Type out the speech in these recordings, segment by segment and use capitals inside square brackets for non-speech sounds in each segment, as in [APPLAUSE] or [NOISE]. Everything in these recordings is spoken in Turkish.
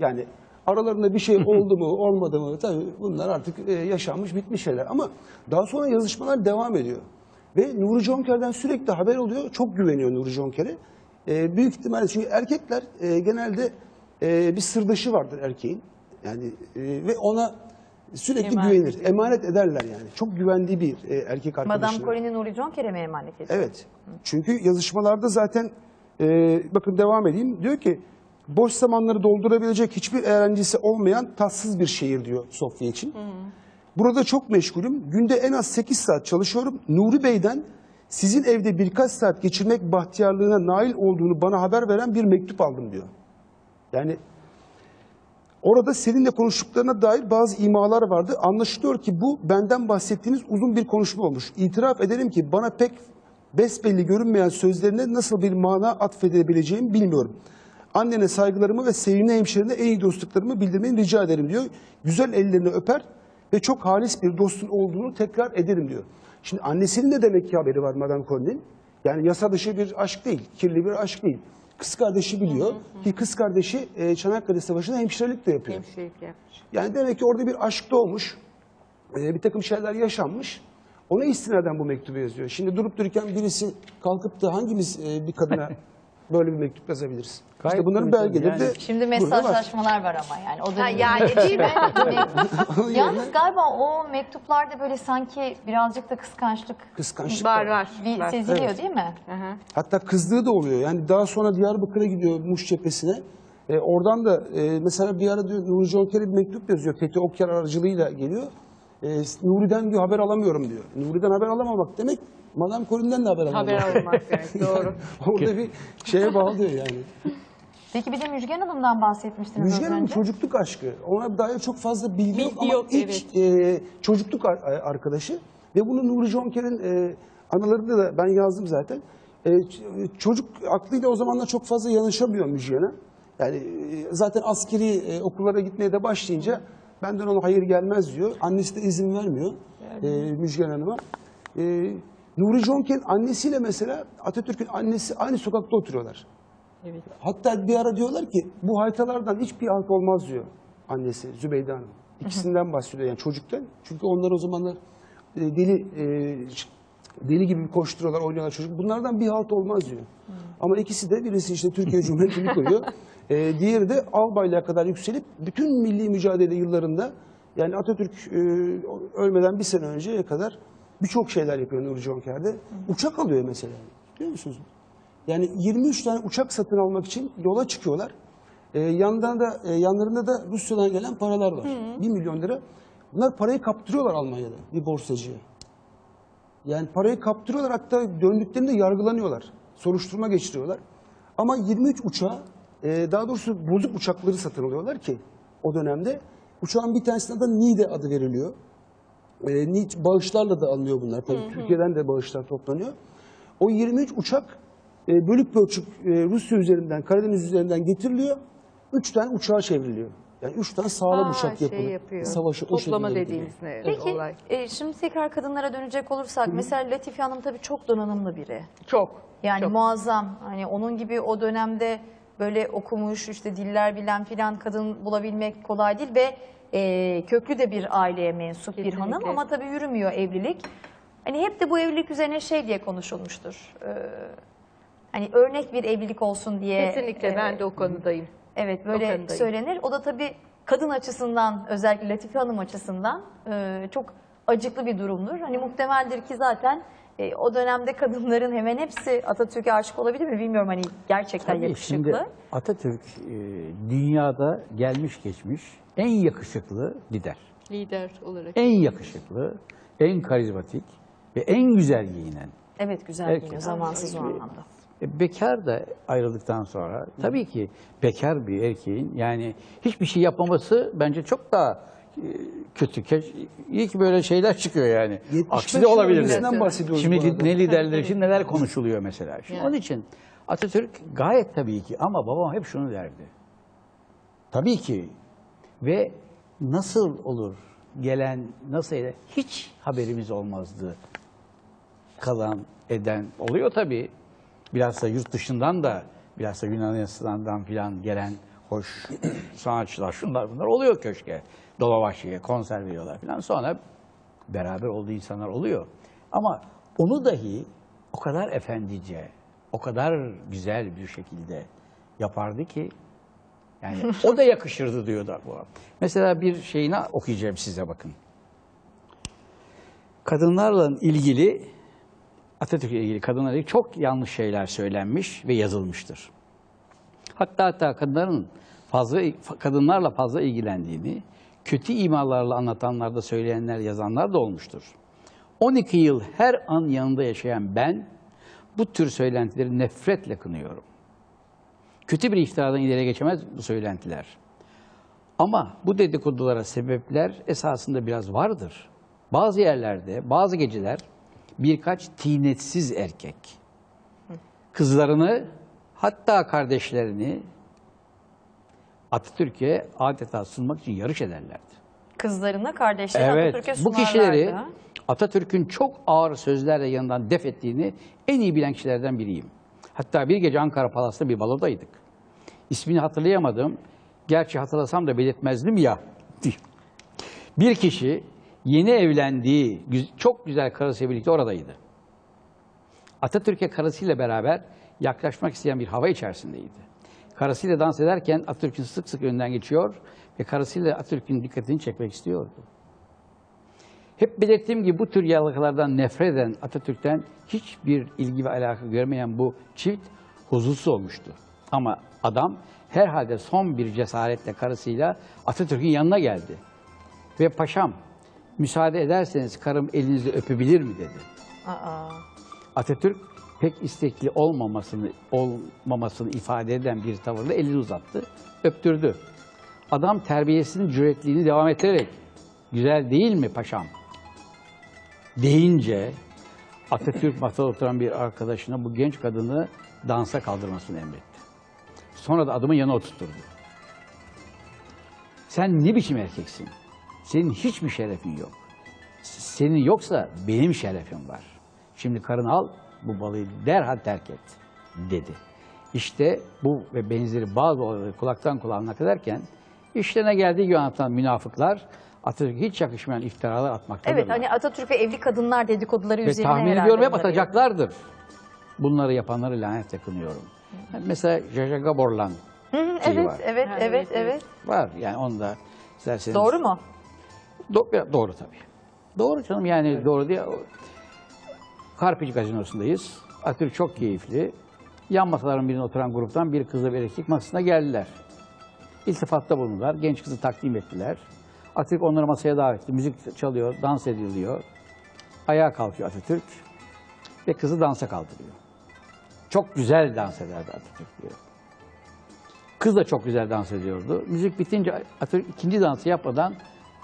Yani aralarında bir şey [LAUGHS] oldu mu olmadı mı tabii bunlar artık e, yaşanmış bitmiş şeyler. Ama daha sonra yazışmalar devam ediyor. Ve Nuri Jonker'den sürekli haber oluyor. Çok güveniyor Nuri Jonker'e. E, büyük ihtimalle çünkü erkekler e, genelde e, bir sırdaşı vardır erkeğin. Yani e, ve ona sürekli Emanet güvenir. ediyor. Emanet ederler yani. Çok güvendiği bir e, erkek arkadaşı. Madame Corinne'in Nuri Jonker'e mi emanet ediyor? Evet. Çünkü yazışmalarda zaten e, bakın devam edeyim. Diyor ki boş zamanları doldurabilecek hiçbir öğrencisi olmayan tatsız bir şehir diyor Sofya için. Burada çok meşgulüm. Günde en az 8 saat çalışıyorum. Nuri Bey'den sizin evde birkaç saat geçirmek bahtiyarlığına nail olduğunu bana haber veren bir mektup aldım diyor. Yani Orada seninle konuştuklarına dair bazı imalar vardı. Anlaşılıyor ki bu benden bahsettiğiniz uzun bir konuşma olmuş. İtiraf ederim ki bana pek besbelli görünmeyen sözlerine nasıl bir mana atfedebileceğimi bilmiyorum. Annene saygılarımı ve sevimli hemşerine en iyi dostluklarımı bildirmeni rica ederim diyor. Güzel ellerini öper ve çok halis bir dostun olduğunu tekrar ederim diyor. Şimdi annesinin de demek ki haberi var Madame Corinne'in. Yani yasa dışı bir aşk değil, kirli bir aşk değil. Kız kardeşi biliyor ki kız kardeşi e, Çanakkale Savaşı'nda hemşirelik de yapıyor. Hemşirelik yapmış. Yani demek ki orada bir aşk doğmuş, e, bir takım şeyler yaşanmış. Ona istinaden bu mektubu yazıyor. Şimdi durup dururken birisi kalkıp da hangimiz e, bir kadına [LAUGHS] böyle bir mektup yazabiliriz? Gayet işte bunların belgeleri de Yani- Şimdi burada var. mesajlaşmalar var ama yani. O dönemin yani değil mi? [LAUGHS] Yalnız galiba o mektuplarda böyle sanki birazcık da kıskançlık Kıskançlık var var. bir var. seziliyor Evet. değil mi? Aha. Hatta kızdığı da oluyor. Yani daha sonra Diyarbakır'a gidiyor Muş cephesine. E, oradan da e, mesela bir ara diyor Nuri Jonker'e bir mektup yazıyor. Fethi Okyar aracılığıyla geliyor. E, Nuri'den diyor haber alamıyorum diyor. Nuri'den haber alamamak demek Madame Corinne'den de haber alamamak. Haber alınmak demek [LAUGHS] doğru. Orada bir şeye bağlıyor yani. Peki bir de Müjgan Hanım'dan bahsetmiştiniz Müjgan Hanım önce. çocukluk aşkı. Ona dair çok fazla bilgi, yok Bilgi ama yok, ilk e, çocukluk ar- arkadaşı. Ve bunu Nuri Jonker'in e, anılarında da ben yazdım zaten. E, ç- çocuk aklıyla o zamanlar çok fazla yanışamıyor Müjgan'a. Yani e, zaten askeri e, okullara gitmeye de başlayınca benden ona hayır gelmez diyor. Annesi de izin vermiyor e, Müjgan Hanım'a. E, Nuri Jonker'in annesiyle mesela Atatürk'ün annesi aynı sokakta oturuyorlar. Evet. Hatta bir ara diyorlar ki bu haytalardan hiçbir halt olmaz diyor annesi Zübeyde Hanım. İkisinden bahsediyor yani çocukken. Çünkü onlar o zamanlar e, deli e, deli gibi koşturuyorlar, oynuyorlar çocuk. Bunlardan bir halt olmaz diyor. Ama ikisi de birisi işte Türkiye [LAUGHS] Cumhuriyeti'ni kuruyor. E, diğeri de albaylığa kadar yükselip bütün milli mücadele yıllarında yani Atatürk e, ölmeden bir sene önceye kadar birçok şeyler yapıyor Nuri Jonker'de. Uçak alıyor mesela. Biliyor musunuz? Yani 23 tane uçak satın almak için yola çıkıyorlar. Ee, yandan da e, yanlarında da Rusya'dan gelen paralar var. 1 milyon lira. Bunlar parayı kaptırıyorlar Almanya'da bir borsacıya. Yani parayı kaptırıyorlar hatta döndüklerinde yargılanıyorlar. Soruşturma geçiriyorlar. Ama 23 uçağı e, daha doğrusu bozuk uçakları satın alıyorlar ki o dönemde. Uçağın bir tanesine de Nide adı veriliyor. E, Nid- bağışlarla da alınıyor bunlar. Tabii Türkiye'den de bağışlar toplanıyor. O 23 uçak e, bölük pörçük e, Rusya üzerinden, Karadeniz üzerinden getiriliyor. 3 tane uçağa çevriliyor. Yani 3 tane sağlam Aa, uçak şey yapılıyor. yapıyor. Savaşı o Toplama şekilde gidiyor. dediğiniz ne Peki olay? e, şimdi tekrar kadınlara dönecek olursak mesela Latife Hanım tabii çok donanımlı biri. Çok. Yani çok. muazzam. Hani onun gibi o dönemde böyle okumuş, işte diller bilen filan kadın bulabilmek kolay değil ve e, köklü de bir aileye mensup bir hanım Kesinlikle. ama tabii yürümüyor evlilik. Hani hep de bu evlilik üzerine şey diye konuşulmuştur. Ee, hani örnek bir evlilik olsun diye. Kesinlikle e, ben de o konudayım. Evet böyle konudayım. söylenir. O da tabii kadın açısından özellikle Latife Hanım açısından e, çok acıklı bir durumdur. Hani muhtemeldir ki zaten e, o dönemde kadınların hemen hepsi Atatürk'e aşık olabilir mi bilmiyorum hani gerçekten Tabii yakışıklı. şimdi Atatürk e, dünyada gelmiş geçmiş en yakışıklı lider. Lider olarak. En yakışıklı, en karizmatik ve en güzel giyinen. Evet güzel Erkek. giyiniyor zamansız o anlamda. E, Bekar da ayrıldıktan sonra tabii ki bekar bir erkeğin yani hiçbir şey yapmaması bence çok daha kötü. Keş- İyi ki böyle şeyler çıkıyor yani. 75 Aksi de olabilir. Şimdi ne liderler için neler konuşuluyor mesela. Şimdi Yani. Onun için Atatürk gayet tabii ki ama babam hep şunu derdi. Tabii ki ve nasıl olur gelen nasıl eder hiç haberimiz olmazdı kalan eden oluyor tabii. Biraz da yurt dışından da biraz da Yunanistan'dan filan gelen hoş [CLEARS THROAT] sanatçılar, şunlar bunlar oluyor köşke. Dolabahçe'ye konser veriyorlar falan. Sonra beraber olduğu insanlar oluyor. Ama onu dahi o kadar efendice, o kadar güzel bir şekilde yapardı ki yani o da yakışırdı diyorlar bu. Mesela bir şeyini okuyacağım size bakın. Kadınlarla ilgili Atatürk'le ilgili kadınlarla ilgili çok yanlış şeyler söylenmiş ve yazılmıştır. Hatta hatta kadınların fazla kadınlarla fazla ilgilendiğini, kötü imalarla anlatanlar da söyleyenler, yazanlar da olmuştur. 12 yıl her an yanında yaşayan ben bu tür söylentileri nefretle kınıyorum. Kötü bir iftiradan ileri geçemez bu söylentiler. Ama bu dedikodulara sebepler esasında biraz vardır. Bazı yerlerde, bazı geceler birkaç tinetsiz erkek kızlarını hatta kardeşlerini Atatürk'e adeta sunmak için yarış ederlerdi. Kızlarına, kardeşlerine Evet, Atatürk'e bu kişileri sunarlardı. Atatürk'ün çok ağır sözlerle yanından def ettiğini en iyi bilen kişilerden biriyim. Hatta bir gece Ankara Palas'ta bir balodaydık. İsmini hatırlayamadım. Gerçi hatırlasam da belirtmezdim ya. [LAUGHS] Bir kişi yeni evlendiği çok güzel karısıyla birlikte oradaydı. Atatürk'e karısıyla beraber yaklaşmak isteyen bir hava içerisindeydi. Karısıyla dans ederken Atatürk'ün sık sık önünden geçiyor ve karısıyla Atatürk'ün dikkatini çekmek istiyordu. Hep belirttiğim gibi bu tür yalakalardan nefret eden Atatürk'ten hiçbir ilgi ve alaka görmeyen bu çift huzursuz olmuştu. Ama adam herhalde son bir cesaretle karısıyla Atatürk'ün yanına geldi. Ve paşam müsaade ederseniz karım elinizi öpebilir mi dedi. Aa. Atatürk pek istekli olmamasını olmamasını ifade eden bir tavırla elini uzattı, öptürdü. Adam terbiyesinin cüretliğini devam ettirerek güzel değil mi paşam? deyince Atatürk masada oturan bir arkadaşına bu genç kadını dansa kaldırmasını emretti. Sonra da adamın yanına oturtturdu. Sen ne biçim erkeksin? Senin hiçbir şerefin yok. Senin yoksa benim şerefim var. Şimdi karını al, bu balığı derhal terk et, dedi. İşte bu ve benzeri bazı olayları kulaktan kulağa naklederken işlerine geldiği gibi anlatan münafıklar Atatürk'e hiç yakışmayan iftiralar atmaktadırlar. Evet hani Atatürk'e evli kadınlar dedikoduları Ve üzerine tahmin ediyorum hep bunları atacaklardır. Bunları yapanları lanetle kınıyorum. Yani mesela Jaja Gaborlan Hı hı, şeyi evet, var. evet, Ha, evet, evet, evet, evet. Var yani onu da isterseniz. Doğru mu? Do- doğru tabii. Doğru canım yani doğru diye. Karpici gazinosundayız. Atatürk çok keyifli. Yan masaların birine oturan gruptan bir kızla bir erkek masasına geldiler. İltifatta bulundular. Genç kızı takdim ettiler. Atatürk onları masaya davet etti. Müzik çalıyor, dans ediliyor. Ayağa kalkıyor Atatürk ve kızı dansa kaldırıyor. Çok güzel dans ederdi Atatürk diyor. Kız da çok güzel dans ediyordu. Müzik bitince Atatürk ikinci dansı yapmadan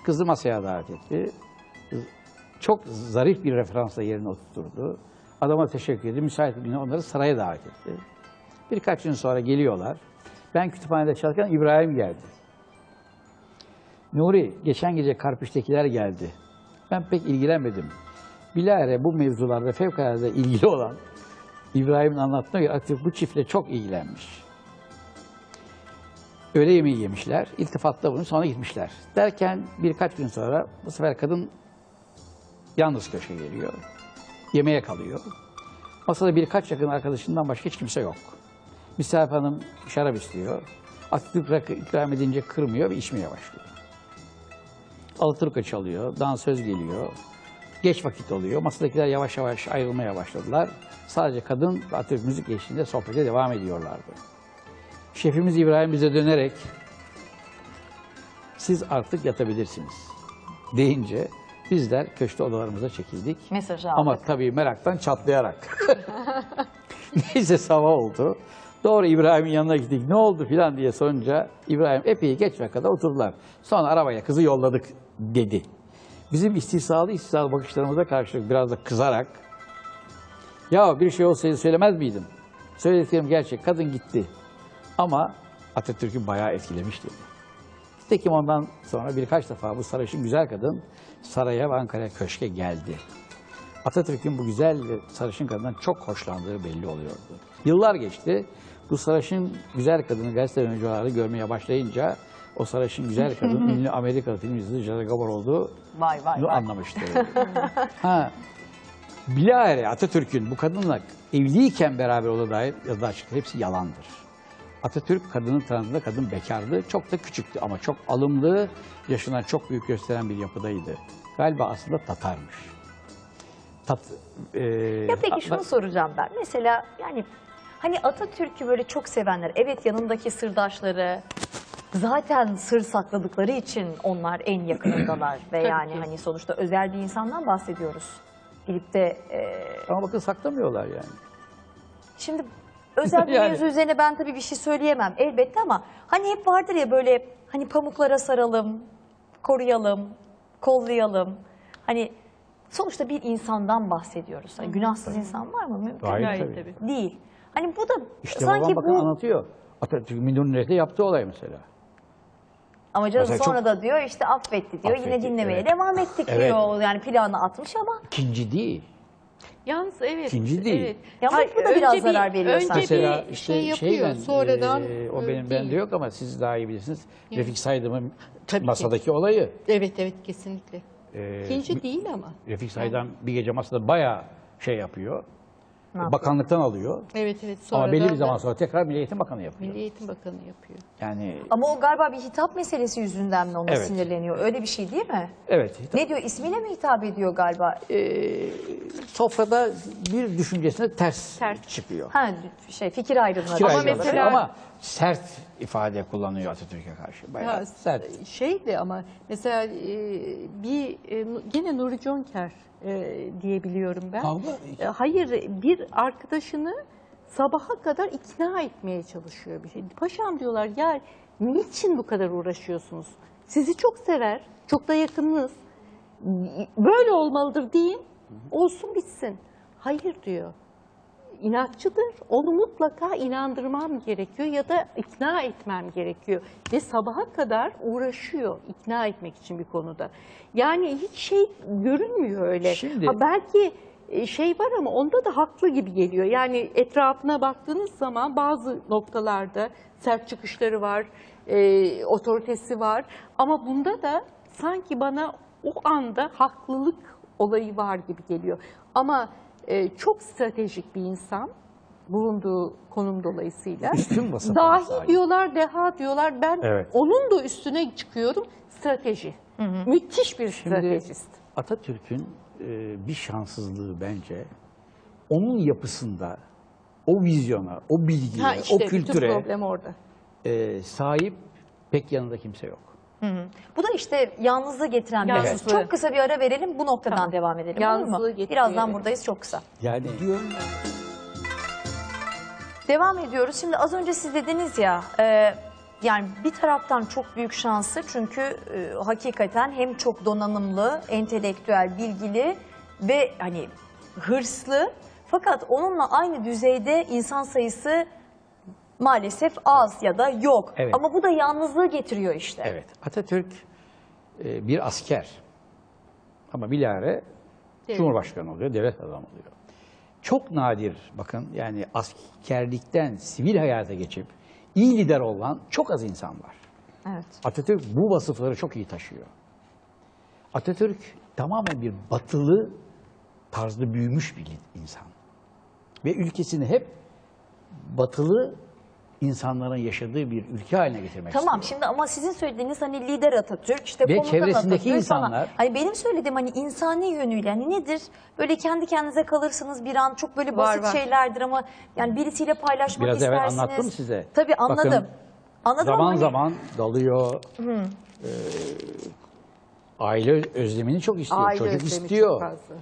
kızı masaya davet etti. Kız Çok zarif bir referansla yerine oturtturdu. Adama teşekkür etti. Müsait bir onları saraya davet etti. Birkaç gün sonra geliyorlar. Ben kütüphanede çalışırken İbrahim geldi. Nuri, geçen gece Karpiş'tekiler geldi. Ben pek ilgilenmedim. Bilahare bu mevzularda fevkalade ilgili olan İbrahim'in anlattığına göre Atatürk bu çiftle çok ilgilenmiş. Öğle yemeği yemişler, iltifatta bunu sonra gitmişler. Derken birkaç gün sonra bu sefer kadın yalnız köşe geliyor. Yemeğe kalıyor. Masada birkaç yakın arkadaşından başka hiç kimse yok. Misafir hanım şarap istiyor. Atatürk rakı ikram edince kırmıyor ve içmeye başlıyor. Alaturka çalıyor, dansöz geliyor. Geç vakit oluyor. Masadakiler yavaş yavaş ayrılmaya başladılar. Sadece kadın ve Atatürk müzik eşliğinde sohbete devam ediyorlardı. Şefimiz İbrahim bize dönerek siz artık yatabilirsiniz deyince bizler köşte odalarımıza çekildik. Mesajı aldık. Ama tabii meraktan çatlayarak. [LAUGHS] Neyse sabah oldu. Doğru İbrahim'in yanına gittik. Ne oldu filan diye sorunca İbrahim epey geç vakada oturdular. Sonra arabaya kızı yolladık dedi. Bizim istihsalı istihsalı bakışlarımıza karşılık biraz da kızarak ya bir şey olsaydı söylemez miydim? Söylediklerim gerçek. Kadın gitti. Ama Atatürk'ü bayağı etkilemiş dedi. Nitekim ondan sonra birkaç defa bu sarışın güzel kadın saraya ve Ankara'ya köşke geldi. Atatürk'ün bu güzel sarışın kadından çok hoşlandığı belli oluyordu. Yıllar geçti. Bu sarışın güzel kadını gazete oyuncuları görmeye başlayınca o sarışın güzel kadın [LAUGHS] ünlü Amerikalı film yıldızı Jada Gabor olduğu Vay vay vay. anlamıştır. [LAUGHS] ha, bilahare Atatürk'ün bu kadınla evliyken beraber olduğu dair yazıda açık. Hepsi yalandır. Atatürk kadının tanıdığında kadın bekardı. Çok da küçüktü ama çok alımlı, yaşından çok büyük gösteren bir yapıdaydı. Galiba aslında Tatarmış. Tat, e, Ya peki şunu soracağım ben. Mesela yani hani Atatürk'ü böyle çok sevenler, evet yanındaki sırdaşları zaten sır sakladıkları için onlar en yakınındalar [CLEARS THROAT] ve yani hani sonuçta özel bir insandan bahsediyoruz. Gidip de e, Ama bakın saklamıyorlar yani. Şimdi özel bir Yani. mevzu üzerine ben tabii bir şey söyleyemem elbette ama hani hep vardır ya böyle hani pamuklara saralım, koruyalım, kollayalım. Hani sonuçta bir insandan bahsediyoruz. Hani günahsız insan var mı? Mümkün Gayet Gayet tabii. tabii. değil. Hani bu da İşte sanki babam bu anlatıyor. Atatürk Minuniyetle yaptığı olay mesela. ama canım Mesela sonra çok- da diyor işte affetti diyor. Yine Affetti, dinlemeye evet. devam ettik Evet. diyor. Yani planı atmış ama İkinci değil. Yalnız evet. İkinci değil. Evet. Ya ama Hayır, bu da biraz önce bir- zarar veriyor önce sanki. Mesela bir işte şey yapıyor şeyden, sonradan e, o e, benim değil. bende yok ama siz daha iyi bilirsiniz. Refik Saydam'ın Tabii ki. masadaki olayı. Evet evet kesinlikle. e, İkinci değil ama. Refik Saydam bir gece masada bayağı şey yapıyor. Ne? Bakanlıktan alıyor. Evet evet sonra Ama belli bir zaman sonra tekrar Milli Eğitim Bakanı yapıyor. Milli Eğitim Bakanı yapıyor. Yani ama o galiba bir hitap meselesi yüzünden mi ona Evet. sinirleniyor? Öyle bir şey değil mi? evet Ne diyor? İsmiyle mi hitap ediyor galiba? sofrada bir düşüncesine ters, Ters. çıkıyor. Ha şey fikir ayrılığına. Fikir Ama ayrılığı mesela- ama sert ifade kullanıyor Atatürk'e karşı. Bayağı Ya, sert. Şeydi ama mesela e, bir e, gene Nuri Jonker e, diyebiliyorum ben. Kavga? E, hayır bir arkadaşını sabaha kadar ikna etmeye çalışıyor bir şey. Paşam diyorlar ya niçin bu kadar uğraşıyorsunuz? Sizi çok sever, çok da yakınınız. Böyle olmalıdır deyin, olsun bitsin. Hayır diyor inatçıdır. Onu mutlaka inandırmam gerekiyor ya da ikna etmem gerekiyor. Ve sabaha kadar uğraşıyor ikna etmek için bir konuda. Yani hiç şey görünmüyor öyle. Şimdi- Ha belki e, şey var ama onda da haklı gibi geliyor. Yani etrafına baktığınız zaman bazı noktalarda sert çıkışları var, e, otoritesi var. Ama bunda da sanki bana o anda haklılık olayı var gibi geliyor. Ama çok stratejik bir insan bulunduğu konum dolayısıyla. Üstün vasıflar Dahi sahibi. diyorlar, deha diyorlar. Ben Evet. onun da üstüne çıkıyorum. Strateji. Müthiş bir stratejist. Atatürk'ün e, bir şanssızlığı bence onun yapısında o vizyona, o bilgiye, Ha işte o kültüre problem orada. e, sahip pek yanında kimse yok. Bu da işte yalnızlığı getiren bir Yalnızlığı. husus. Çok kısa bir ara verelim bu noktadan Tamam. devam edelim olur Yalnızlığı getiriyor, Birazdan evet. buradayız çok kısa. Yani Diyor. Devam ediyoruz. Şimdi az önce siz dediniz ya e, yani bir taraftan çok büyük şansı çünkü e, hakikaten hem çok donanımlı, entelektüel, bilgili ve hani hırslı fakat onunla aynı düzeyde insan sayısı maalesef az ya da yok. Evet. Ama bu da yalnızlığı getiriyor işte. evet Atatürk e, bir asker ama bilahare Cumhurbaşkanı oluyor, devlet adamı oluyor. Çok nadir bakın yani askerlikten sivil hayata geçip iyi lider olan çok az insan var. Evet. Atatürk bu vasıfları çok iyi taşıyor. Atatürk tamamen bir batılı tarzda büyümüş bir insan. Ve ülkesini hep batılı insanların yaşadığı bir ülke haline getirmek Tamam istiyor. şimdi ama sizin söylediğiniz hani lider Atatürk işte Ve komutan çevresindeki Atatürk falan. insanlar- Hani benim söylediğim hani insani yönüyle hani nedir? Böyle kendi kendinize kalırsınız bir an çok böyle Var, basit var. şeylerdir ama yani birisiyle paylaşmak Biraz evvel istersiniz. anlattım size. Tabii anladım. Bakın, anladım Zaman ama hani- zaman dalıyor. Ee, aile özlemini çok istiyor. Aile Çocuk istiyor. çok fazla.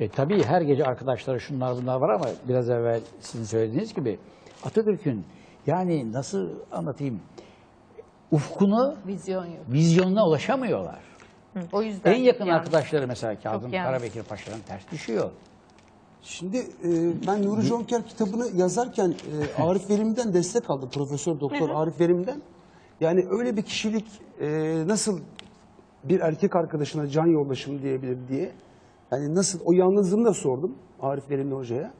E, tabii her gece arkadaşları şunlar bunlar var ama biraz evvel sizin söylediğiniz gibi Atatürk'ün yani nasıl anlatayım ufkunu, Vizyon yok. vizyonuna ulaşamıyorlar. O yüzden En yakın yani. arkadaşları mesela Kazım yalnız. Karabekir Paşa'dan ters düşüyor. Şimdi e, ben Nuri Jonker kitabını yazarken e, Arif Verim'den destek aldım. Profesör Doktor Arif Verim'den. Yani öyle bir kişilik e, nasıl bir erkek arkadaşına can yoldaşım diyebilir diye. Yani nasıl o yalnızlığını da sordum Arif Verimli hocaya.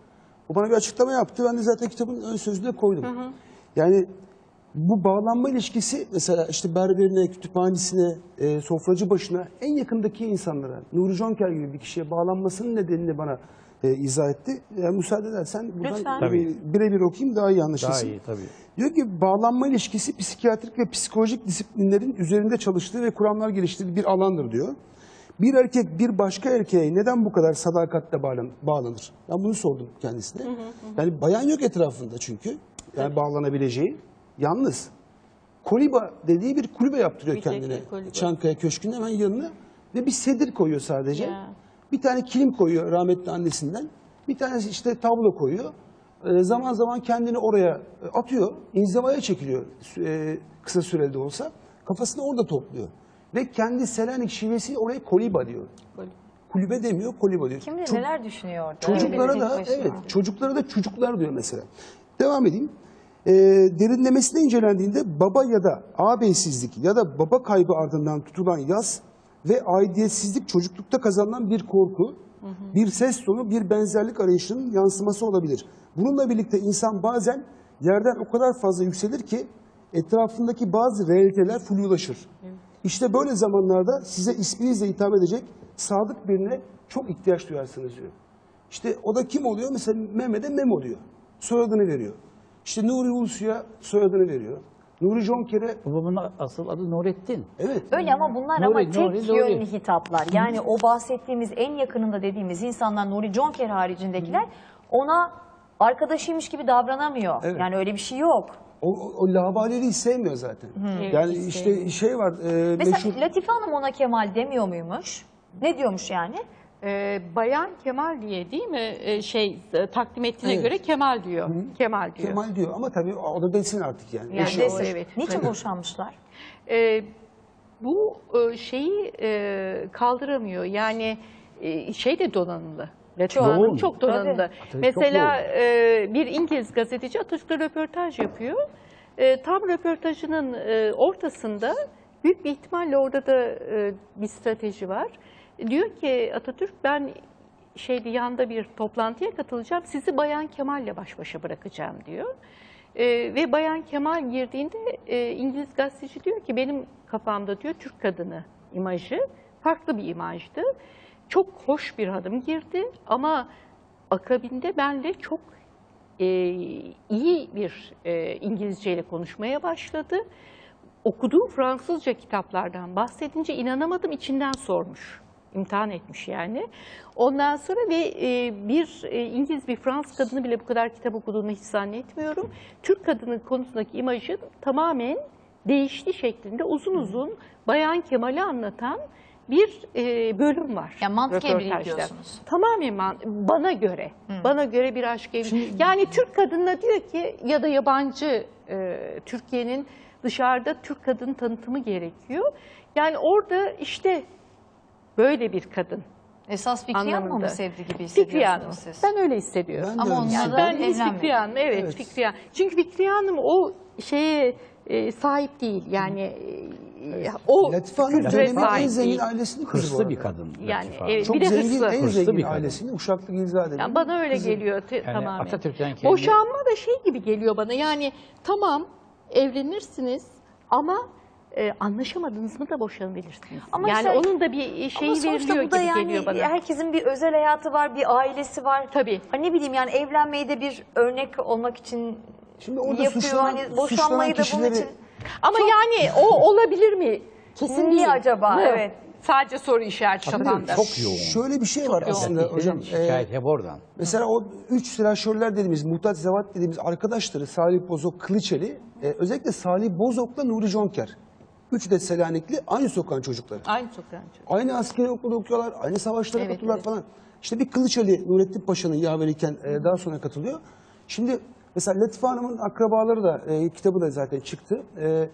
O bana bir açıklama yaptı. Ben de zaten kitabın ön sözüne koydum. Yani bu bağlanma ilişkisi mesela işte berberine, kütüphanesine, e, sofracı başına en yakındaki insanlara, Nuri Jonker gibi bir kişiye bağlanmasının nedenini bana e, izah etti. Yani müsaade edersen buradan Tabii. birebir okuyayım daha iyi Daha anlaşılsın. iyi tabii. Diyor ki bağlanma ilişkisi psikiyatrik ve psikolojik disiplinlerin üzerinde çalıştığı ve kuramlar geliştirdiği bir alandır diyor. Bir erkek bir başka erkeğe neden bu kadar sadakatle bağlan- bağlanır? Ben bunu sordum kendisine. Yani bayan yok etrafında çünkü. Yani bağlanabileceği. Yalnız Koliba dediği bir kulübe yaptırıyor Bir kendine. Çankaya Köşkü'nün hemen yanına. Ve bir sedir koyuyor sadece. Ya. Bir tane kilim koyuyor rahmetli annesinden. Bir tanesi işte tablo koyuyor. Ee, zaman zaman kendini oraya e, atıyor. İnzivaya çekiliyor e, kısa süreli de olsa. Kafasını orada topluyor. Ve kendi Selanik şivesiyle oraya koliba diyor. Kulübe demiyor, koliba diyor. Kim bilir neler düşünüyor orada. Çocuklara da evet, çocuklara da çocuklar diyor mesela. Devam edeyim. Ee, derinlemesine incelendiğinde baba ya da ağabeysizlik ya da baba kaybı ardından tutulan yaz ve aidiyetsizlik çocuklukta kazanılan bir korku, bir ses tonu, bir benzerlik arayışının yansıması olabilir. Bununla birlikte insan bazen yerden o kadar fazla yükselir ki etrafındaki bazı realiteler flulaşır. İşte böyle zamanlarda size isminizle hitap edecek sadık birine çok ihtiyaç duyarsınız diyor. İşte o da kim oluyor? Mesela Mehmet'e Memo diyor. Soyadını veriyor. İşte Nuri Ulusu'ya soyadını veriyor. Nuri Jonker'e Babamın asıl adı Nurettin. evet. Öyle ama bunlar Nuri, ama Nuri, tek Nuri. yönlü hitaplar. Yani o bahsettiğimiz en yakınında dediğimiz insanlar Nuri Jonker haricindekiler ona arkadaşıymış gibi davranamıyor. Evet. Yani öyle bir şey yok. O, o, o lavaleliği sevmiyor zaten. Yani Evet, hiç işte şey var e, Mesela meşhur. Latife Hanım ona Kemal demiyor muymuş? Ne diyormuş yani? Ee, Bayan Kemal diye değil mi? Ee, şey e, takdim ettiğine Evet. göre Kemal diyor. Kemal diyor. Kemal diyor ama tabii o da desin artık yani. Yani Eşi desin. o. Desin. evet. Niçin Evet. boşanmışlar? Ee, bu e, şeyi e, kaldıramıyor. Yani e, şey de donanımlı. Yoğun. Hanım çok donanımlı. Tabii. Mesela e, bir İngiliz gazeteci Atatürk'le röportaj yapıyor. E, tam röportajının e, ortasında büyük bir ihtimalle orada da e, bir strateji var. Diyor ki Atatürk ben şeydi yanda bir toplantıya katılacağım. Sizi Bayan Kemal'le baş başa bırakacağım diyor. E, ve Bayan Kemal girdiğinde e, İngiliz gazeteci diyor ki benim kafamda diyor Türk kadını imajı farklı bir imajdı. Çok hoş bir hanım girdi ama akabinde benle çok e, iyi bir e, İngilizceyle konuşmaya başladı. Okuduğum Fransızca kitaplardan bahsedince inanamadım içinden sormuş. İmtihan etmiş yani. Ondan sonra ve e, bir e, İngiliz bir Fransız kadını bile bu kadar kitap okuduğunu hiç zannetmiyorum. Türk kadının konusundaki imajın tamamen değişti şeklinde uzun uzun Bayan Kemal'i anlatan bir e, bölüm var. Yani mantık evliliği diyorsunuz. Tamamen man- bana göre. Bana göre bir aşk evliliği. Yani Türk kadınına diyor ki ya da yabancı e, Türkiye'nin dışarıda Türk kadın tanıtımı gerekiyor. Yani orada işte böyle bir kadın. Esas Fikriye Hanım'ı mı sevdi gibi Fikriye Hanım. hissediyorsunuz siz? Ben öyle hissediyorum. Ama öyle onlar Yani da ben Deniz evlenmedi. Fikriye Hanım, evet, Evet. Fikriye Hanım. Çünkü Fikriye Hanım o şeye e, sahip değil. Yani e, o Latife Hanım kültüre dönemin en sahip zengin değil. ailesinin kızı bu Hırslı arada. bir kadın. Yani, Latife Hanım. evet. Çok Bir de zengin, hırslı. en Hırslı bir zengin kadın. ailesinin Uşaklı Gilzade'nin Yani bana öyle kızı. geliyor te- Yani tamamen. Atatürk'ten kendi- Boşanma da şey gibi geliyor bana. Yani tamam evlenirsiniz ama e, anlaşamadınız mı da boşanabilirsiniz. Ama yani işte- onun da bir şeyi Ama veriliyor bu da gibi yani geliyor bana. herkesin bir özel hayatı var, bir ailesi var. Tabii. Hani ne bileyim yani evlenmeyi de bir örnek olmak için Şimdi orada yapıyor. suçlanan- hani boşanmayı da bunun için Ama yani o olabilir mi? Kesin Niye değil. acaba? Bu. Evet. Sadece soru işareti Tabii, kafamda. Çok yoğun. Şöyle bir şey var aslında Erkeklerin hocam. şikayet hep oradan. Mesela o üç silahşörler dediğimiz, Muhtaç Zevat dediğimiz arkadaşları Salih Bozok, Kılıçeli, e, özellikle Salih Bozok'la Nuri Jonker. Üçü de Selanikli, aynı sokağın çocukları. Aynı sokağın çocuğu. Aynı askeri okulda okuyorlar, aynı savaşlara Evet, katılıyorlar evet. falan. İşte bir Kılıçeli, Nurettin Paşa'nın yaveriyken e, daha sonra katılıyor. Şimdi mesela Latife Hanım'ın akrabaları da, e, kitabı da zaten çıktı. E,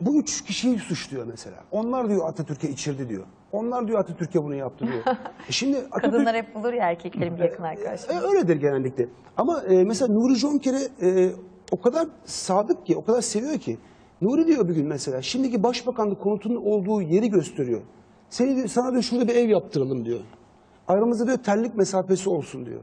bu üç kişiyi suçluyor mesela. Onlar diyor Atatürk'e içirdi diyor. Onlar diyor Atatürk'e bunu yaptı diyor. [LAUGHS] E şimdi Atatürk... kadınlar hep bulur ya erkeklerin bir yakın arkadaşları. E, öyledir genellikle. Ama e, mesela Nuri Jonker'e e, o kadar sadık ki, o kadar seviyor ki. Nuri diyor bir gün mesela, şimdiki başbakanlık konutunun olduğu yeri gösteriyor. Seni sana diyor şurada bir ev yaptıralım diyor. Aramızda diyor terlik mesafesi olsun diyor.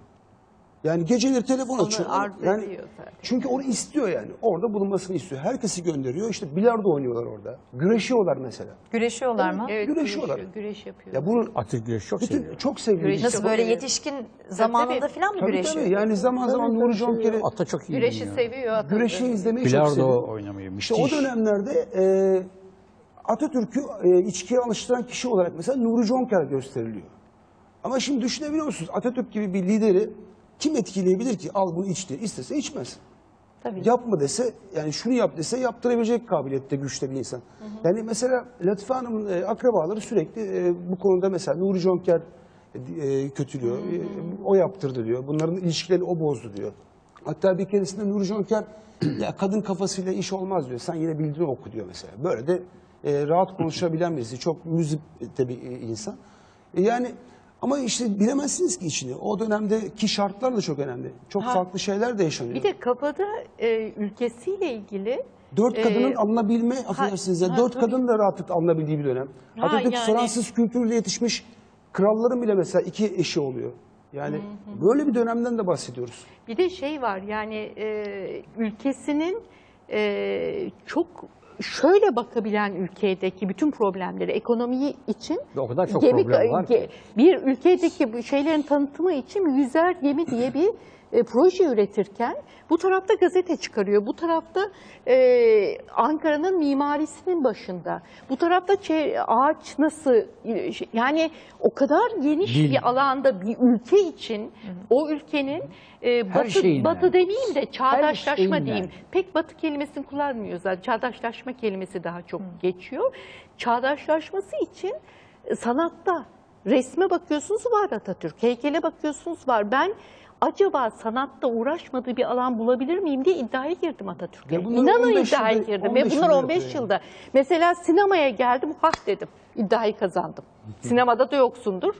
Yani geceleri telefon Onu açıyor. arzu yani, ediyor. Çünkü onu istiyor yani. Orada bulunmasını istiyor. Herkesi gönderiyor. İşte bilardo oynuyorlar orada. Güreşiyorlar mesela. Güreşiyorlar mı? Evet, Güreşiyorlar. güreş, güreş yapıyor. Ya bunun Atatürk güreşi çok bütün, seviyor. çok sevgili. Güreş Nasıl böyle Evet. yetişkin zamanında tabii. falan mı Tabii güreşiyor? tabii. Yani zaman zaman Nuri Jonker'i Ata çok iyi Güreşi biliyor. seviyor. Atatürk. güreşi izlemeyi çok seviyor. Bilardo oynamayı İşte müthiş. o dönemlerde e, Atatürk'ü e, içkiye alıştıran kişi olarak mesela Nuri Jonker gösteriliyor. Ama şimdi düşünebiliyor musunuz? Atatürk gibi bir lideri kim etkileyebilir ki? Al bunu iç diye. İstese içmez. Tabii. Yapma dese, yani şunu yap dese yaptırabilecek kabiliyette güçte bir insan. Yani mesela Latife Hanım'ın e, akrabaları sürekli e, bu konuda mesela Nuri Jonker e, kötülüyor. E, o yaptırdı diyor. Bunların ilişkilerini o bozdu diyor. Hatta bir keresinde Nuri Jonker [CLEARS THROAT] ya kadın kafasıyla iş olmaz diyor. Sen yine bildiğini oku diyor mesela. Böyle de e, rahat konuşabilen birisi. Çok müzik bir insan. E, yani ama işte bilemezsiniz ki içini. O dönemdeki şartlar da çok önemli. Çok Ha. farklı şeyler de yaşanıyor. Bir de kafada e, ülkesiyle ilgili Dört e, kadının alınabilme, affedersiniz ya, ha, dört tabii. kadın da rahatlıkla alınabildiği bir dönem. Ha, Atatürk yani- Fransız kültürüyle yetişmiş kralların bile mesela iki eşi oluyor. Yani böyle bir dönemden de bahsediyoruz. Bir de şey var yani e, ülkesinin e, çok şöyle bakabilen ülkedeki bütün problemleri ekonomiyi için O kadar çok gemi- problem var ki. bir ülkedeki şeylerin tanıtımı için yüzer gemi diye bir e, proje üretirken bu tarafta gazete çıkarıyor. Bu tarafta e, Ankara'nın mimarisinin başında. Bu tarafta ağaç nasıl yani o kadar geniş Dil. bir alanda bir ülke için o ülkenin e, batı, şeyinden. batı demeyeyim de çağdaşlaşma diyeyim. Pek batı kelimesini kullanmıyor zaten. Çağdaşlaşma kelimesi daha çok geçiyor. Çağdaşlaşması için e, sanatta resme bakıyorsunuz var Atatürk. Heykele bakıyorsunuz var. Ben acaba sanatta uğraşmadığı bir alan bulabilir miyim diye iddiaya girdim Atatürk'e. İnanın 15 iddiaya yılda- girdim. Ve 15 bunlar yılda 15 yapıyor yılda. Mesela sinemaya geldim, hak dedim. İddiayı kazandım. Sinemada da yoksundur.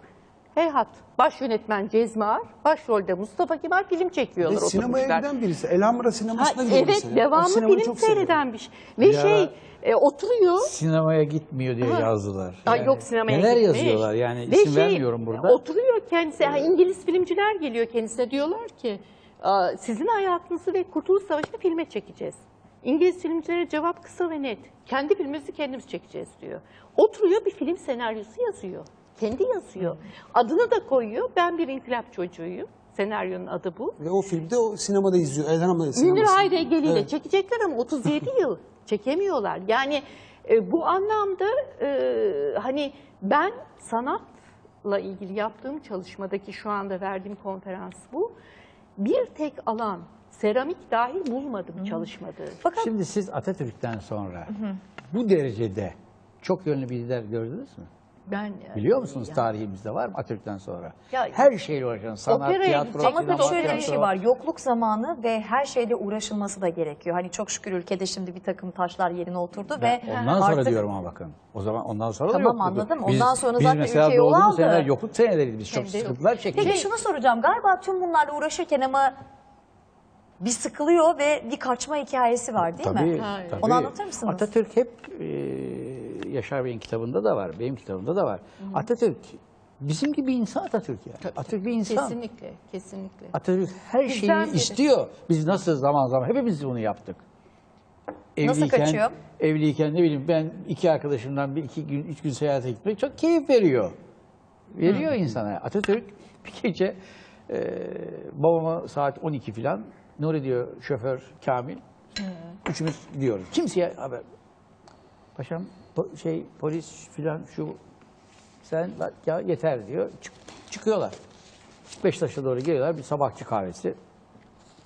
Heyhat. Baş yönetmen Cezmi Ağar, başrolde Mustafa Kemal film Ve çekiyorlar. sinemaya oturmuşlar. giden birisi. Elhamra Ha, sinemasına gidiyor evet, mesela. Devamlı film çok seviyor. seyreden bir şey. Ve Bir şey, e, oturuyor. Sinemaya gitmiyor diye Ha. yazdılar. Ay Yani yok sinemaya Neler gitmiş. yazıyorlar yani Ve isim şey, vermiyorum burada. Oturuyor kendisi. Ha, İngiliz filmciler geliyor kendisine diyorlar ki "Aa, sizin hayatınızı ve Kurtuluş Savaşı'nı filme çekeceğiz. İngiliz filmcilere cevap kısa ve net. Kendi filmimizi kendimiz çekeceğiz diyor. Oturuyor bir film senaryosu yazıyor. Kendi yazıyor. Adını da koyuyor. Ben bir inkılap çocuğuyum. Senaryonun adı bu. Ve o filmde o sinemada izliyor. Elhamra Münir sineması. Hayregeli ile Evet. çekecekler ama 37 [LAUGHS] yıl çekemiyorlar. Yani e, bu anlamda e, hani ben sanatla ilgili yaptığım çalışmadaki şu anda verdiğim konferans bu. Bir tek alan seramik dahil bulmadım çalışmadığı. Fakat Şimdi siz Atatürk'ten sonra bu derecede çok yönlü bir lider gördünüz mü? Ben Biliyor musunuz yani- tarihimizde var mı Atatürk'ten sonra? Ya- Her şeyle uğraşan sanat, tiyatro, ama tabii şöyle bir şey var. Yokluk zamanı ve her şeyle uğraşılması da gerekiyor. Hani çok şükür ülkede şimdi bir takım taşlar yerine oturdu Ben ve ondan sonra artık diyorum ama bakın. O zaman ondan sonra da Tamam, anladım. Biz- Ondan sonra biz zaten mesela ülke yol doğduğumuz aldı. seneler yokluk seneleriydi. Biz çok sıkıntılar çektik. Peki şunu soracağım. Galiba tüm bunlarla uğraşırken ama bir sıkılıyor ve bir kaçma hikayesi var değil tabii, mi? Tabii. Onu anlatır mısınız? Atatürk hep e, Yaşar Bey'in kitabında da var, benim kitabımda da var. Atatürk bizim gibi insan Atatürk ya. Atatürk bir insan. Kesinlikle, kesinlikle. Atatürk her Bizden şeyi biri. istiyor. Biz nasıl zaman zaman hepimiz bunu yaptık. Nasıl kaçıyor? Evliyken ne bileyim ben iki arkadaşımdan bir iki gün, üç gün seyahate gitmek çok keyif veriyor. Veriyor insana. Atatürk bir gece e, babama saat 12 filan Nuri diyor şoför Kamil. Üçümüz gidiyoruz. Kimseye haber. Paşam po- şey polis filan şu sen bak ya yeter diyor. Çık- çıkıyorlar. Beşiktaş'a doğru geliyorlar. Bir sabahçı kahvesi.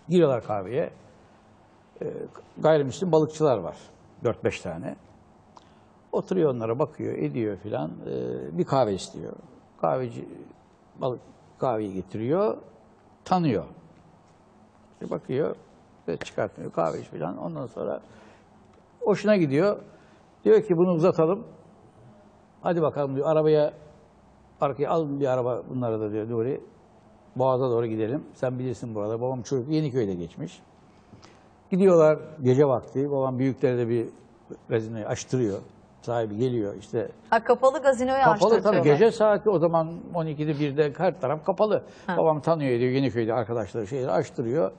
Giriyorlar kahveye. Ee, gayrimüslim balıkçılar var. 4-5 tane. Oturuyor onlara bakıyor, ediyor filan. Ee, bir kahve istiyor. Kahveci balık kahveyi getiriyor. Tanıyor. İşte bakıyor ve çıkartmıyor kahveci filan. Ondan sonra hoşuna gidiyor. Diyor ki bunu uzatalım. Hadi bakalım diyor arabaya arkaya alın bir araba bunlara da diyor Nuri. Boğaz'a doğru gidelim. Sen bilirsin burada. Babam çocuk Yeniköy'de geçmiş. Gidiyorlar gece vakti. Babam büyüklere de bir gazinoyu açtırıyor. sahibi geliyor işte Ha, kapalı gazinoyu Kapalı tabii gece saati o zaman 12'de 1'de her taraf kapalı. Babam tanıyor diyor Yeniköy'de arkadaşları şeyleri açtırıyor.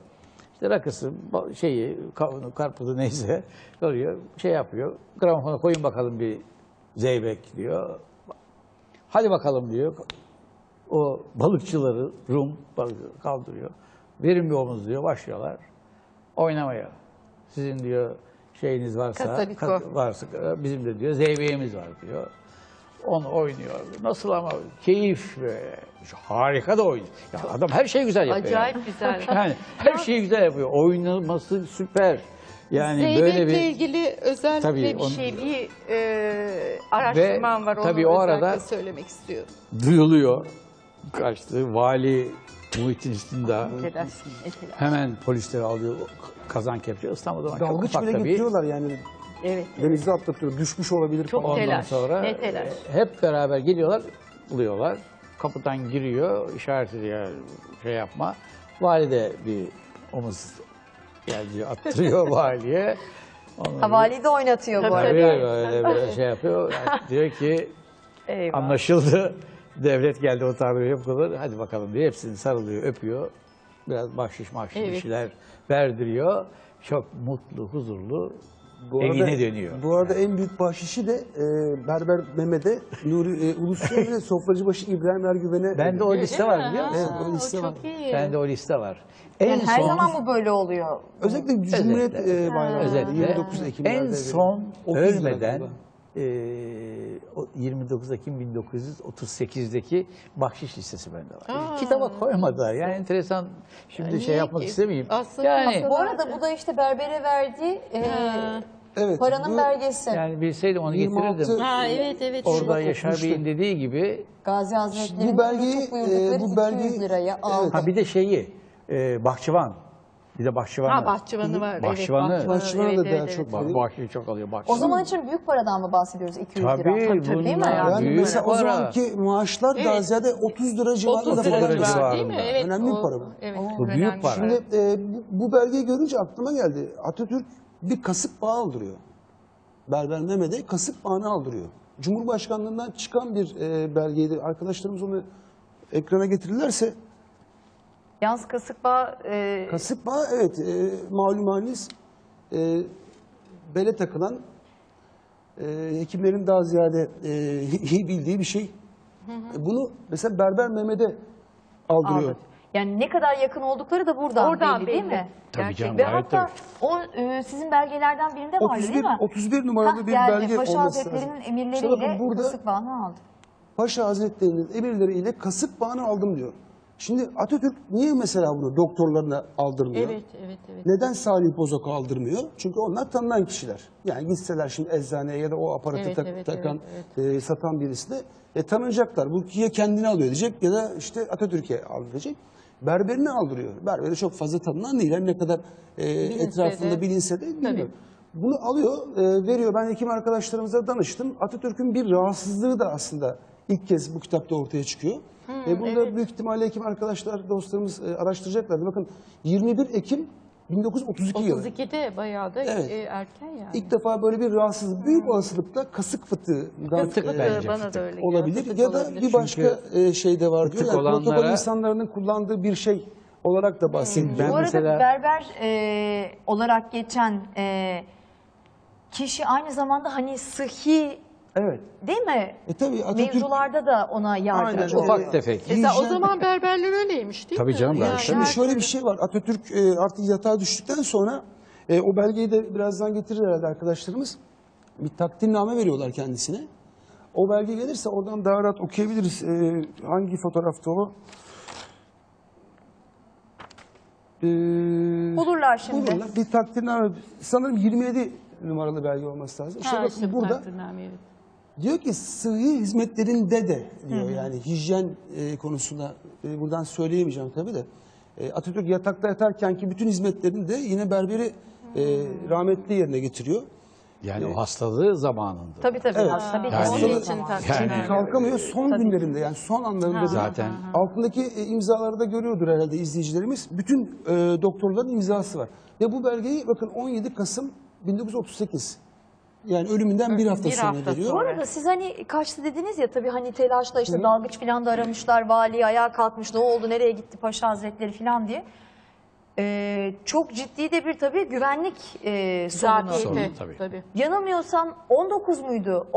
İşte rakısı şeyi kavunu karpuzu neyse [LAUGHS] alıyor şey yapıyor. Gramofona koyun bakalım bir zeybek diyor. Hadi bakalım diyor. O balıkçıları Rum balığı kaldırıyor. Verin bir omuz diyor başlıyorlar oynamaya. Sizin diyor şeyiniz varsa, kat- varsa bizim de diyor zeybeğimiz var diyor. Onu oynuyor. Nasıl ama keyif böyle. Harika da oynuyor. Ya adam her şeyi güzel yapıyor. Acayip yani. güzel. [LAUGHS] Yani her şeyi güzel yapıyor. Oynaması süper. Yani Zeybek'le böyle bir ilgili özel Tabii, bir onu- şey, bir e, araştırmam var. Onu tabii o arada- söylemek istiyorum. duyuluyor. Kaçtı. Vali Muhittin etelaş. hemen polisleri alıyor. Kazan kepçe İstanbul'da Dalgıç bile tabii. getiriyorlar yani. Evet. Denize atlatıyor. Düşmüş olabilir Çok falan. Ondan telaş, sonra ne telaş. e, hep beraber geliyorlar, buluyorlar. Kapıdan giriyor, işaret ediyor şey yapma. Vali de bir omuz geldi attırıyor [LAUGHS] valiye. Ondan Havali de oynatıyor bu arada. Tabii böyle böyle şey [LAUGHS] yapıyor. Diyor ki Eyvah. anlaşıldı. Devlet geldi o tabiri yapılır. Hadi bakalım diye hepsini sarılıyor, öpüyor. Biraz bahşiş mahşiş bir Evet. şeyler verdiriyor. Çok mutlu, huzurlu Bu evine arada- dönüyor. Bu arada en büyük bahşişi de e, Berber Mehmet'e, Nuri e, Ulusoy ve [LAUGHS] Sofracıbaşı İbrahim Ergüven'e. Bende o liste var biliyor musun? Evet, o liste var. iyi. Bende o liste var. En Yani her son zaman bu böyle oluyor. Özellikle Cumhuriyet e, Bayramı. özetle 29 Ekim'lerde. en son 30 lira ölmeden 29 Ekim 1938'deki bahşiş listesi bende var. Kitaba koymadılar. Yani enteresan şimdi Yani şey yapmak niye- istemeyeyim. aslında yani aslında- Bu arada bu da işte berbere verdiği e, Evet, paranın bu- belgesi. yani bilseydim onu 26 getirirdim. Ha evet evet. Orada Yaşar. Bey'in dediği gibi Gazi Hazretleri'nin Bu belgeyi, çok buyurdukları e, bu 200 belgeyi- liraya aldı. ha bir de şeyi eee bahçıvan. Bir de bahçıvanı. Ha bahçıvanı var. Bahçıvanı. Evet, Bahçıvanı evet, da daha evet, çok evet. Bak, bahşiş çok alıyor bahçıvan. O zaman için büyük paradan mı bahsediyoruz 200 lira? Tabii, değil mi? Yani? Büyük mesela o para. zamanki maaşlar daha Evet. ziyade 30 lira civarında 30 falan. lira lira civarı değil mi? civarında. Evet, Önemli bir o- para bu. Evet, Bu büyük önemli bir para. Şimdi e, bu, bu belgeyi görünce aklıma geldi. Atatürk bir kasık bağı aldırıyor. Berber Mehmet'e kasık bağını aldırıyor. Cumhurbaşkanlığından çıkan bir e, belgeydi. Arkadaşlarımız onu ekrana getirirlerse Yalnız kasık bağ e, kasık evet e, malum haliniz e, bele takılan e, hekimlerin daha ziyade e, iyi bildiği bir şey. E, Bunu mesela Berber Mehmet'e aldırıyor. aldı. Yani ne kadar yakın oldukları da buradan, Oradan belli, değil belli. mi? Tabii canım, Ve gayet hatta o e, sizin belgelerden birinde vardı 31, değil mi? 31 numaralı Hah, bir geldi. belge Paşa olması Hazretleri'nin lazım. İşte emirleriyle bakın burada kasık bağını aldı. Paşa Hazretleri'nin emirleriyle kasık bağını aldım diyor. Şimdi Atatürk niye mesela bunu doktorlarına aldırmıyor? Evet evet evet. Neden Salih Bozok'a aldırmıyor? Çünkü onlar tanınan kişiler. Yani gitseler şimdi eczaneye ya da o aparatı Evet, tak- evet, takan, evet, e, satan birisine e, tanınacaklar. Bu ya kendini alıyor diyecek ya da işte Atatürk'e aldıracak. Berberini aldırıyor. Berberi çok fazla tanınan değil. Her ne kadar e, etrafında de. bilinse de bilmiyorum. Bunu alıyor, e, veriyor. Ben hekim arkadaşlarımıza danıştım. Atatürk'ün bir rahatsızlığı da aslında ilk kez bu kitapta ortaya çıkıyor. E, bunu da büyük ihtimalle hekim arkadaşlar, dostlarımız e, araştıracaklardı. Bakın 21 Ekim 1932 yılı. 32'de bayağı da Evet. e, erken yani. İlk defa böyle bir rahatsızlık, büyük olasılıkla kasık fıtığından Fıtık e, bence bana da fıtık. öyle geliyor. olabilir. Fıtık Ya da olabilir. bir başka e, şey de var diyor. Yani protokol olanlara- insanların kullandığı bir şey olarak da bahsediliyor. Ben Bu arada mesela- berber e, olarak geçen e, kişi aynı zamanda hani sıhhi Evet. değil mi? E tabii Atatürk Mevzularda da ona Aynen, o oluyor. Ufak tefek. Mesela o zaman berberler öyleymiş değil Tabii mi? canım, gayet Yani Şimdi şöyle bir şey var. Atatürk e, artık yatağa düştükten sonra e, o belgeyi de birazdan getirir herhalde arkadaşlarımız. Bir takdimname veriyorlar kendisine. O belge gelirse oradan daha rahat okuyabiliriz. E, hangi fotoğrafta o? E, Bulurlar şimdi. bulurlar. Bir takdimname. Sanırım 27 numaralı belge olması lazım. Ha, bakın işte bu burada takdirname, evet. Diyor ki sıhhi hizmetlerinde de diyor yani hijyen e, konusunda e, buradan söyleyemeyeceğim tabii de e, Atatürk yatakta yatarken ki bütün hizmetlerini de yine berberi e, rahmetli yerine getiriyor. Yani o hastalığı zamanında. Tabii tabii. Evet. Tabii ki Yani- onun için tabii. takdirname. Yani- Kalkamıyor son günlerinde yani son anlarında Zaten. altındaki e, imzaları da görüyordur herhalde izleyicilerimiz. Bütün e, doktorların imzası var. Ve bu belgeyi bakın 17 Kasım 1938 Yani ölümünden bir hafta Bir sonra hafta veriyor. Bu arada siz hani kaçtı dediniz ya tabii hani telaşla işte dalgıç falan da aramışlar. Vali ayağa kalkmış ne oldu nereye gitti Paşa Hazretleri falan diye. Ee, çok ciddi de bir tabii güvenlik e, sorunu. Sorun, tabii. tabii. Yanılmıyorsam 19 muydu?